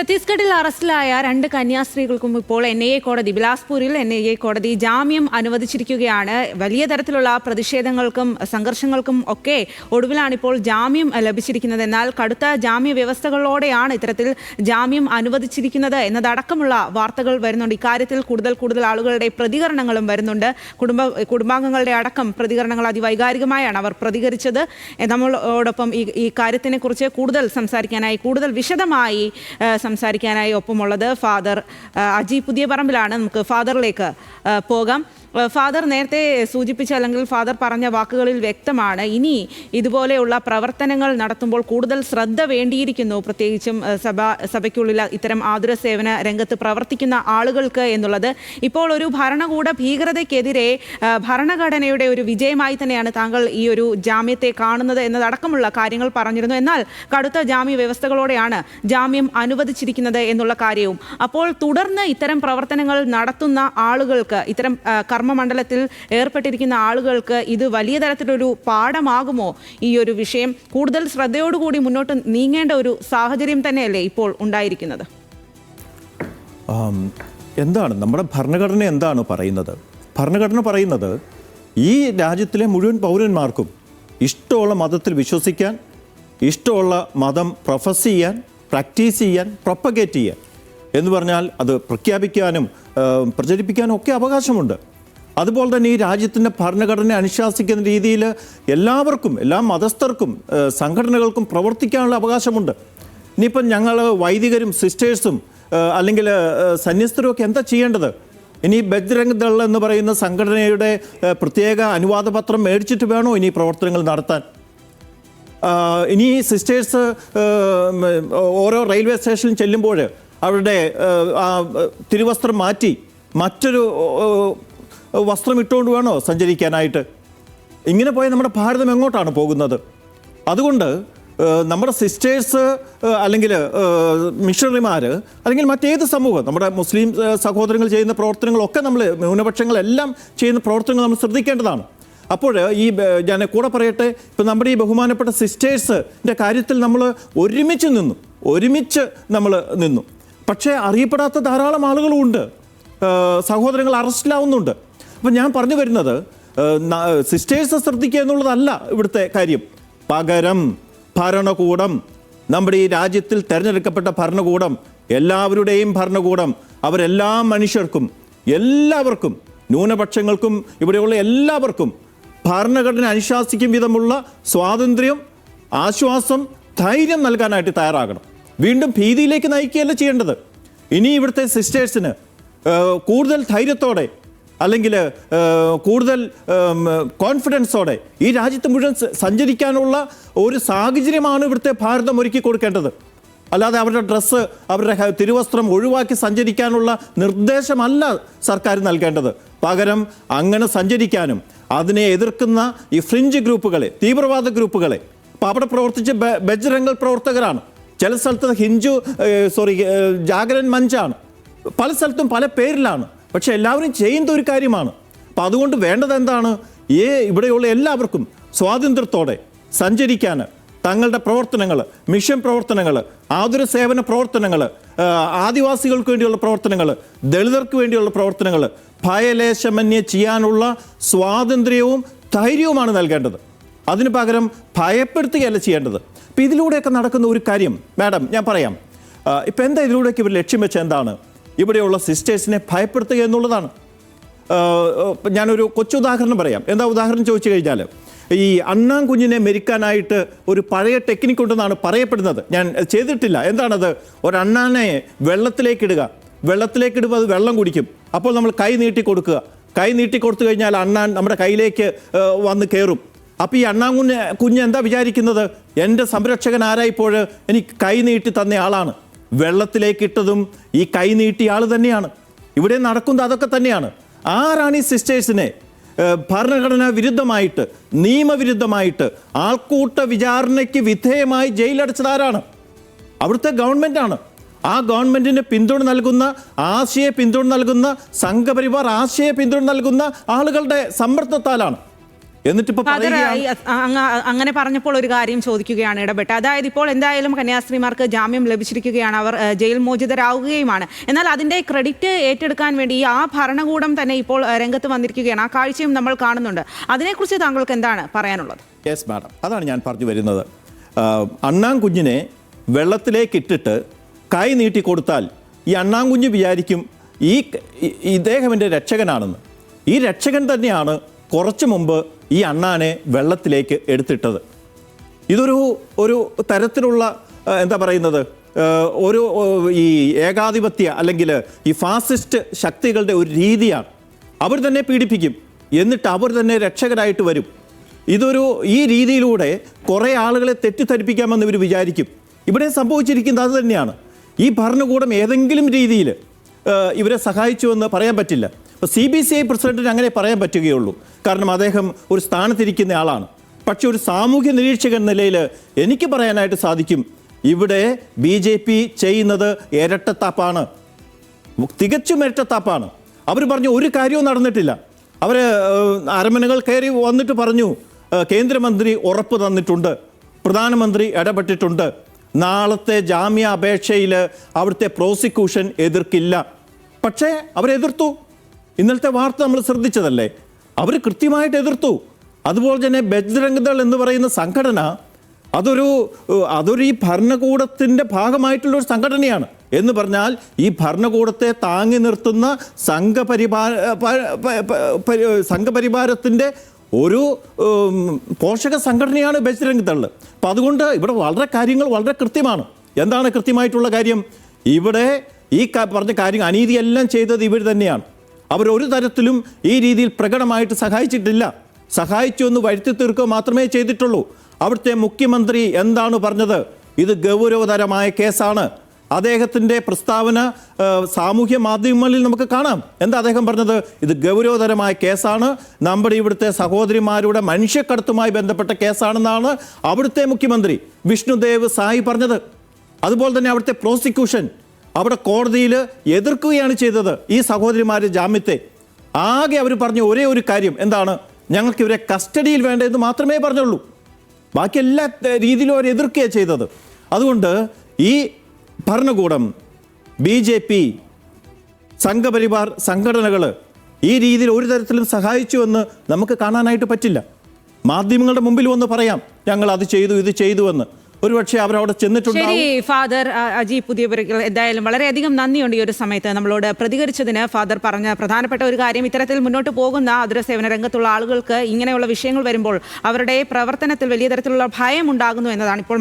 ഛത്തീസ്ഗഡിൽ അറസ്റ്റിലായ രണ്ട് കന്യാസ്ത്രീകൾക്കും ഇപ്പോൾ എൻ ഐ എ കോടതി ബിലാസ്പൂരിൽ എൻ ഐ എ കോടതി ജാമ്യം അനുവദിച്ചിരിക്കുകയാണ്. വലിയ തരത്തിലുള്ള പ്രതിഷേധങ്ങൾക്കും സംഘർഷങ്ങൾക്കും ഒക്കെ ഒടുവിലാണ് ഇപ്പോൾ ജാമ്യം ലഭിച്ചിരിക്കുന്നത്. എന്നാൽ കടുത്ത ജാമ്യ വ്യവസ്ഥകളോടെയാണ് ഇത്തരത്തിൽ ജാമ്യം അനുവദിച്ചിരിക്കുന്നത് എന്നതടക്കമുള്ള വാർത്തകൾ വരുന്നുണ്ട്. ഇക്കാര്യത്തിൽ കൂടുതൽ കൂടുതൽ ആളുകളുടെ പ്രതികരണങ്ങളും വരുന്നുണ്ട്. കുടുംബ കുടുംബാംഗങ്ങളുടെ അടക്കം പ്രതികരണങ്ങൾ അതിവൈകാരികമായാണ് അവർ പ്രതികരിച്ചത്. നമ്മളോടൊപ്പം ഈ ഈ കാര്യത്തിനെക്കുറിച്ച് കൂടുതൽ സംസാരിക്കാനായി കൂടുതൽ വിശദമായി സംസാരിക്കാനായി ഒപ്പമുള്ളത് ഫാദർ അജി. പുതിയ പറമ്പിലാണ്. നമുക്ക് ഫാദറിലേക്ക് പോകാം. ഫാദർ നേരത്തെ സൂചിപ്പിച്ച അല്ലെങ്കിൽ ഫാദർ പറഞ്ഞ വാക്കുകളിൽ വ്യക്തമാണ്. ഇനി ഇതുപോലെയുള്ള പ്രവർത്തനങ്ങൾ നടത്തുമ്പോൾ കൂടുതൽ ശ്രദ്ധ വേണ്ടിയിരിക്കുന്നു. പ്രത്യേകിച്ചും സഭ സഭയ്ക്കുള്ളിൽ ഇത്തരം ആതുര സേവന രംഗത്ത് പ്രവർത്തിക്കുന്ന ആളുകൾക്ക് എന്നുള്ളത്. ഇപ്പോൾ ഒരു ഭരണകൂട ഭീകരതയ്ക്കെതിരെ ഭരണഘടനയുടെ ഒരു വിജയമായി തന്നെയാണ് താങ്കൾ ഈ ഒരു ജാമ്യത്തെ കാണുന്നത് എന്നതടക്കമുള്ള കാര്യങ്ങൾ പറഞ്ഞിരുന്നു. എന്നാൽ കടുത്ത ജാമ്യ വ്യവസ്ഥകളോടെയാണ് ജാമ്യം അനുവദിച്ചിരിക്കുന്നത് എന്നുള്ള കാര്യവും. അപ്പോൾ തുടർന്ന് ഇത്തരം പ്രവർത്തനങ്ങൾ നടത്തുന്ന ആളുകൾക്ക് ഇത്തരം കർമ്മമണ്ഡലത്തിൽ ഏർപ്പെട്ടിരിക്കുന്ന ആളുകൾക്ക് ഇത് വലിയ തരത്തിലൊരു പാഠമാകുമോ? ഈ ഒരു വിഷയം കൂടുതൽ ശ്രദ്ധയോടുകൂടി മുന്നോട്ട് നീങ്ങേണ്ട ഒരു സാഹചര്യം തന്നെയല്ലേ ഇപ്പോൾ ഉണ്ടായിരിക്കുന്നത്? എന്താണ്? നമ്മുടെ ഭരണഘടന എന്താണ് പറയുന്നത്? ഭരണഘടന പറയുന്നത് ഈ രാജ്യത്തിലെ മുഴുവൻ പൗരന്മാർക്കും ഇഷ്ടമുള്ള മതത്തിൽ വിശ്വസിക്കാൻ ഇഷ്ടമുള്ള മതം പ്രൊഫസ് ചെയ്യാൻ പ്രാക്ടീസ് ചെയ്യാൻ പ്രൊപ്പഗേറ്റ് ചെയ്യാൻ എന്ന് പറഞ്ഞാൽ അത് പ്രഖ്യാപിക്കാനും പ്രചരിപ്പിക്കാനും ഒക്കെ അവകാശമുണ്ട്. അതുപോലെ തന്നെ ഈ രാജ്യത്തിന്റെ ഭരണഘടന അനുശാസിക്കുന്ന രീതിയിൽ എല്ലാവർക്കും എല്ലാ മതസ്ഥർക്കും സംഘടനകൾക്കും പ്രവർത്തിക്കാനുള്ള അവകാശമുണ്ട്. ഇനിയിപ്പം ഞങ്ങൾ വൈദികരും സിസ്റ്റേഴ്സും അല്ലെങ്കിൽ സന്യസ്തരും ഒക്കെ എന്താ ചെയ്യേണ്ടത്? ഇനി ബജ്രംഗ് ദൾ എന്ന് പറയുന്ന സംഘടനയുടെ പ്രത്യേക അനുവാദപത്രം മേടിച്ചിട്ട് വേണോ ഇനി പ്രവർത്തനങ്ങൾ നടത്താൻ? ഇനി സിസ്റ്റേഴ്സ് ഓരോ റെയിൽവേ സ്റ്റേഷനിൽ ചെല്ലുമ്പോൾ അവരുടെ തിരുവസ്ത്രം മാറ്റി മറ്റൊരു വസ്ത്രം ഇട്ടുകൊണ്ട് വേണോ സഞ്ചരിക്കാനായിട്ട്? ഇങ്ങനെ പോയാൽ നമ്മുടെ ഭാരതം എങ്ങോട്ടാണ് പോകുന്നത്? അതുകൊണ്ട് നമ്മുടെ സിസ്റ്റേഴ്സ് അല്ലെങ്കിൽ മിഷണറിമാർ അല്ലെങ്കിൽ മറ്റേത് സമൂഹം നമ്മുടെ മുസ്ലിം സഹോദരങ്ങൾ ചെയ്യുന്ന പ്രവർത്തനങ്ങളൊക്കെ നമ്മൾ ന്യൂനപക്ഷങ്ങളെല്ലാം ചെയ്യുന്ന പ്രവർത്തനങ്ങൾ നമ്മൾ ശ്രദ്ധിക്കേണ്ടതാണ്. അപ്പോൾ ഈ ഞാൻ കൂടെ പറയട്ടെ ഇപ്പം നമ്മുടെ ഈ ബഹുമാനപ്പെട്ട സിസ്റ്റേഴ്സിന്റെ കാര്യത്തിൽ നമ്മൾ ഒരുമിച്ച് നിന്നു ഒരുമിച്ച് നമ്മൾ നിന്നു. പക്ഷേ അറിയപ്പെടാത്ത ധാരാളം ആളുകളുമുണ്ട് സഹോദരങ്ങൾ അറസ്റ്റിലാവുന്നുണ്ട്. അപ്പം ഞാൻ പറഞ്ഞു വരുന്നത് സിസ്റ്റേഴ്സ് ശ്രദ്ധിക്കുക എന്നുള്ളതല്ല ഇവിടുത്തെ കാര്യം. പകരം ഭരണകൂടം നമ്മുടെ ഈ രാജ്യത്തിൽ തിരഞ്ഞെടുക്കപ്പെട്ട ഭരണകൂടം എല്ലാവരുടെയും ഭരണകൂടം അവരെല്ലാ മനുഷ്യർക്കും എല്ലാവർക്കും ന്യൂനപക്ഷങ്ങൾക്കും ഇവിടെയുള്ള എല്ലാവർക്കും ഭരണഘടന അനുശാസിക്കും വിധമുള്ള സ്വാതന്ത്ര്യം ആശ്വാസം ധൈര്യം നൽകാനായിട്ട് തയ്യാറാകണം. വീണ്ടും ഭീതിയിലേക്ക് നയിക്കുകയല്ല ചെയ്യേണ്ടത്. ഇനി ഇവിടുത്തെ സിസ്റ്റേഴ്സിന് കൂടുതൽ ധൈര്യത്തോടെ അല്ലെങ്കിൽ കൂടുതൽ കോൺഫിഡൻസോടെ ഈ രാജ്യത്ത് മുഴുവൻ സഞ്ചരിക്കാനുള്ള ഒരു സാഹചര്യമാണ് ഇവിടുത്തെ ഭാരതം ഒരുക്കി കൊടുക്കേണ്ടത്. അല്ലാതെ അവരുടെ ഡ്രസ്സ് അവരുടെ തിരുവസ്ത്രം ഒഴിവാക്കി സഞ്ചരിക്കാനുള്ള നിർദ്ദേശമല്ല സർക്കാർ നൽകേണ്ടത്. പകരം അങ്ങനെ സഞ്ചരിക്കാനും അതിനെ എതിർക്കുന്ന ഈ ഫ്രിഞ്ച് ഗ്രൂപ്പുകളെ തീവ്രവാദ ഗ്രൂപ്പുകളെ അപ്പം അവിടെ പ്രവർത്തിച്ച ബജ്രംഗൽ പ്രവർത്തകരാണ്. ചില സ്ഥലത്ത് ഹിന്ദു സോറി ജാഗരൻ മഞ്ചാണ്. പല സ്ഥലത്തും പല പേരിലാണ്. പക്ഷെ എല്ലാവരും ചെയ്യുന്ന ഒരു കാര്യമാണ്. അപ്പം അതുകൊണ്ട് വേണ്ടത് എന്താണ്? ഏ ഇവിടെയുള്ള എല്ലാവർക്കും സ്വാതന്ത്ര്യത്തോടെ സഞ്ചരിക്കാൻ തങ്ങളുടെ പ്രവർത്തനങ്ങൾ മിഷൻ പ്രവർത്തനങ്ങൾ ആതുര സേവന പ്രവർത്തനങ്ങൾ ആദിവാസികൾക്ക് വേണ്ടിയുള്ള പ്രവർത്തനങ്ങൾ ദളിതർക്ക് വേണ്ടിയുള്ള പ്രവർത്തനങ്ങൾ ഭയലേശമന്യെ ചെയ്യാനുള്ള സ്വാതന്ത്ര്യവും ധൈര്യവുമാണ് നൽകേണ്ടത്. അതിന് പകരം ഭയപ്പെടുത്തുകയല്ല ചെയ്യേണ്ടത്. അപ്പം ഇതിലൂടെയൊക്കെ നടക്കുന്ന ഒരു കാര്യം മാഡം ഞാൻ പറയാം. ഇപ്പം എന്താ ഇതിലൂടെയൊക്കെ ഇവർ ലക്ഷ്യം വെച്ച എന്താണ്? ഇവിടെയുള്ള സിസ്റ്റേഴ്സിനെ ഭയപ്പെടുത്തുക എന്നുള്ളതാണ്. ഞാനൊരു കൊച്ചു ഞാനൊരു കൊച്ചുദാഹരണം പറയാം. എന്താ ഉദാഹരണം ചോദിച്ചു കഴിഞ്ഞാൽ ഈ അണ്ണാൻ കുഞ്ഞിനെ മെരിക്കാനായിട്ട് ഒരു പഴയ ടെക്നിക്ക് ഉണ്ടെന്നാണ് പറയപ്പെടുന്നത്. ഞാൻ ചെയ്തിട്ടില്ല. എന്താണത്? ഒരു അണ്ണാനെ വെള്ളത്തിലേക്ക് ഇടുക. വെള്ളത്തിലേക്ക് ഇടുമ്പോൾ അത് വെള്ളം കുടിക്കും. അപ്പോൾ നമ്മൾ കൈ നീട്ടി കൊടുക്കുക. കൈ നീട്ടി കൊടുത്തു കഴിഞ്ഞാൽ അണ്ണാൻ നമ്മുടെ കയ്യിലേക്ക് വന്ന് കയറും അപ്പോൾ ഈ അണ്ണാൻ കുഞ്ഞ് കുഞ്ഞ് എന്താ വിചാരിക്കുന്നത്? എന്റെ സംരക്ഷകൻ ആരായിപ്പോൾ എനിക്ക് കൈ നീട്ടി തന്ന ആളാണ്. വെള്ളത്തിലേക്ക് ഇട്ടതും ഈ കൈ നീട്ടിയ ആൾ തന്നെയാണ്. ഇവിടെ നടക്കുന്നത് അതൊക്കെ തന്നെയാണ്. ആരാണ് ഈ സിസ്റ്റേഴ്സിനെ ഭരണഘടനാ വിരുദ്ധമായിട്ട് നിയമവിരുദ്ധമായിട്ട് ആൾക്കൂട്ട വിചാരണയ്ക്ക് വിധേയമായി ജയിലടച്ചത് ആരാണ്? അവിടുത്തെ ഗവൺമെന്റാണ് ആ ഗവൺമെന്റിന് പിന്തുണ നൽകുന്ന ആശയ പിന്തുണ നൽകുന്ന സംഘപരിവാർ ആശയ പിന്തുണ നൽകുന്ന ആളുകളുടെ സമ്മർദ്ദത്താലാണ്. ഫാദർ ഈ അങ്ങനെ പറഞ്ഞപ്പോൾ ഒരു കാര്യം ചോദിക്കുകയാണ് ഇടപെട്ട്. അതായത് ഇപ്പോൾ എന്തായാലും കന്യാസ്ത്രീമാർക്ക് ജാമ്യം ലഭിച്ചിരിക്കുകയാണ്. അവർ ജയിൽ മോചിതരാകുകയുമാണ് എന്നാൽ അതിന്റെ ക്രെഡിറ്റ് ഏറ്റെടുക്കാൻ വേണ്ടി ആ ഭരണകൂടം തന്നെ ഇപ്പോൾ രംഗത്ത് വന്നിരിക്കുകയാണ്. ആ കാഴ്ചയും നമ്മൾ കാണുന്നുണ്ട്. അതിനെക്കുറിച്ച് താങ്കൾക്ക് എന്താണ് പറയാനുള്ളത്? യെസ് മാഡം അതാണ് ഞാൻ പറഞ്ഞു വരുന്നത്. അണ്ണാം കുഞ്ഞിനെ വെള്ളത്തിലേക്ക് ഇട്ടിട്ട് കൈ നീട്ടി കൊടുത്താൽ ഈ അണ്ണാം കുഞ്ഞ് വിചാരിക്കും ഈ ഈ- ഇദ്ദേഹം എന്റെ രക്ഷകനാണെന്ന്. ഈ രക്ഷകൻ തന്നെയാണ് കുറച്ചു മുമ്പ് ഈ അണ്ണാനെ വെള്ളത്തിലേക്ക് എടുത്തിട്ടത്. ഇതൊരു ഒരു തരത്തിലുള്ള എന്താ പറയുന്നത്? ഒരു ഈ ഏകാധിപത്യ അല്ലെങ്കിൽ ഈ ഫാസിസ്റ്റ് ശക്തികളുടെ ഒരു രീതിയാണ്. അവർ തന്നെ പീഡിപ്പിക്കും. എന്നിട്ട് അവർ തന്നെ രക്ഷകരായിട്ട് വരും. ഇതൊരു ഈ രീതിയിലൂടെ കുറേ ആളുകളെ തെറ്റിദ്ധരിപ്പിക്കാമെന്ന് ഇവർ വിചാരിക്കും. ഇവിടെ സംഭവിച്ചിരിക്കുന്നത് അത് തന്നെയാണ്. ഈ ഭരണകൂടം ഏതെങ്കിലും രീതിയിൽ ഇവരെ സഹായിച്ചുവെന്ന് പറയാൻ പറ്റില്ല. ഇപ്പോൾ സി ബി സി ഐ പ്രസിഡന്റിന് അങ്ങനെ പറയാൻ പറ്റുകയുള്ളൂ. കാരണം അദ്ദേഹം ഒരു സ്ഥാനത്തിരിക്കുന്ന ആളാണ്. പക്ഷെ ഒരു സാമൂഹ്യ നിരീക്ഷകൻ നിലയിൽ എനിക്ക് പറയാനായിട്ട് സാധിക്കും. ഇവിടെ ബി ജെ പി ചെയ്യുന്നത് ഇരട്ടത്താപ്പാണ്. തികച്ചും ഇരട്ടത്താപ്പാണ്. അവർ പറഞ്ഞു ഒരു കാര്യവും നടന്നിട്ടില്ല. അവർ അരമനകൾ കയറി വന്നിട്ട് പറഞ്ഞു കേന്ദ്രമന്ത്രി ഉറപ്പ് തന്നിട്ടുണ്ട്. പ്രധാനമന്ത്രി ഇടപെട്ടിട്ടുണ്ട്. നാളത്തെ ജാമ്യ അപേക്ഷയിൽ അവിടുത്തെ പ്രോസിക്യൂഷൻ എതിർക്കില്ല. പക്ഷേ അവരെതിർത്തു. ഇന്നലത്തെ വാർത്ത നമ്മൾ ശ്രദ്ധിച്ചതല്ലേ? അവർ കൃത്യമായിട്ട് എതിർത്തു. അതുപോലെ തന്നെ ബജ്രംഗദൾ എന്ന് പറയുന്ന സംഘടന അതൊരു അതൊരു ഈ ഭരണകൂടത്തിന്റെ ഭാഗമായിട്ടുള്ള ഒരു സംഘടനയാണ്. എന്ന് പറഞ്ഞാൽ ഈ ഭരണകൂടത്തെ താങ്ങി നിർത്തുന്ന സംഘപരിപാ സംഘപരിവാരത്തിന്റെ ഒരു പോഷക സംഘടനയാണ് ബജ്രംഗ് ദൾ അപ്പം അതുകൊണ്ട് ഇവിടെ വളരെ കാര്യങ്ങൾ വളരെ കൃത്യമാണ്. എന്താണ് കൃത്യമായിട്ടുള്ള കാര്യം? ഇവിടെ ഈ പറഞ്ഞ കാര്യം അനീതിയെല്ലാം ചെയ്തത് ഇവർ തന്നെയാണ്. അവരൊരു തരത്തിലും ഈ രീതിയിൽ പ്രകടമായിട്ട് സഹായിച്ചിട്ടില്ല. സഹായിച്ചു എന്ന് വരുത്തി തീർക്കുക മാത്രമേ ചെയ്തിട്ടുള്ളൂ. അവിടുത്തെ മുഖ്യമന്ത്രി എന്താണ് പറഞ്ഞത്? ഇത് ഗൗരവതരമായ കേസാണ്. അദ്ദേഹത്തിന്റെ പ്രസ്താവന സാമൂഹ്യ മാധ്യമങ്ങളിൽ നമുക്ക് കാണാം. എന്താ അദ്ദേഹം പറഞ്ഞത്? ഇത് ഗൗരവതരമായ കേസാണ്. നമ്മുടെ ഇവിടുത്തെ സഹോദരിമാരുടെ മനുഷ്യക്കടത്തുമായി ബന്ധപ്പെട്ട കേസാണെന്നാണ് അവിടുത്തെ മുഖ്യമന്ത്രി വിഷ്ണുദേവ് സായി പറഞ്ഞത്. അതുപോലെ തന്നെ അവിടുത്തെ പ്രോസിക്യൂഷൻ അവിടെ കോടതിയിൽ എതിർക്കുകയാണ് ചെയ്തത് ഈ സഹോദരിമാരുടെ ജാമ്യത്തെ. ആകെ അവർ പറഞ്ഞ ഒരേ ഒരു കാര്യം എന്താണ്? ഞങ്ങൾക്ക് ഇവരെ കസ്റ്റഡിയിൽ വേണ്ടതെന്ന് മാത്രമേ പറഞ്ഞുള്ളൂ. ബാക്കി എല്ലാ രീതിയിലും അവർ എതിർക്കുകയാണ് ചെയ്തത്. അതുകൊണ്ട് ഈ ഭരണകൂടം ബി ജെ പി സംഘപരിവാർ സംഘടനകൾ ഈ രീതിയിൽ ഒരു തരത്തിലും സഹായിച്ചുവെന്ന് നമുക്ക് കാണാനായിട്ട് പറ്റില്ല. മാധ്യമങ്ങളുടെ മുമ്പിൽ വന്ന് പറയാം ഞങ്ങൾ അത് ചെയ്തു ഇത് ചെയ്തു എന്ന്. ഒരുപക്ഷെ അവരവിടെ ചെന്നിട്ടുണ്ട് ശരി ഫാദർ അജി പുതിയ എന്തായാലും വളരെയധികം നന്ദിയുണ്ട് ഈ ഒരു സമയത്ത് നമ്മളോട് പ്രതികരിച്ചതിന്. ഫാദർ പറഞ്ഞ പ്രധാനപ്പെട്ട ഒരു കാര്യം ഇത്തരത്തിൽ മുന്നോട്ട് പോകുന്ന അതിര സേവന രംഗത്തുള്ള ആളുകൾക്ക് ഇങ്ങനെയുള്ള വിഷയങ്ങൾ വരുമ്പോൾ അവരുടെ പ്രവർത്തനത്തിൽ വലിയ തരത്തിലുള്ള ഭയം ഉണ്ടാകുന്നു എന്നതാണ് ഇപ്പോൾ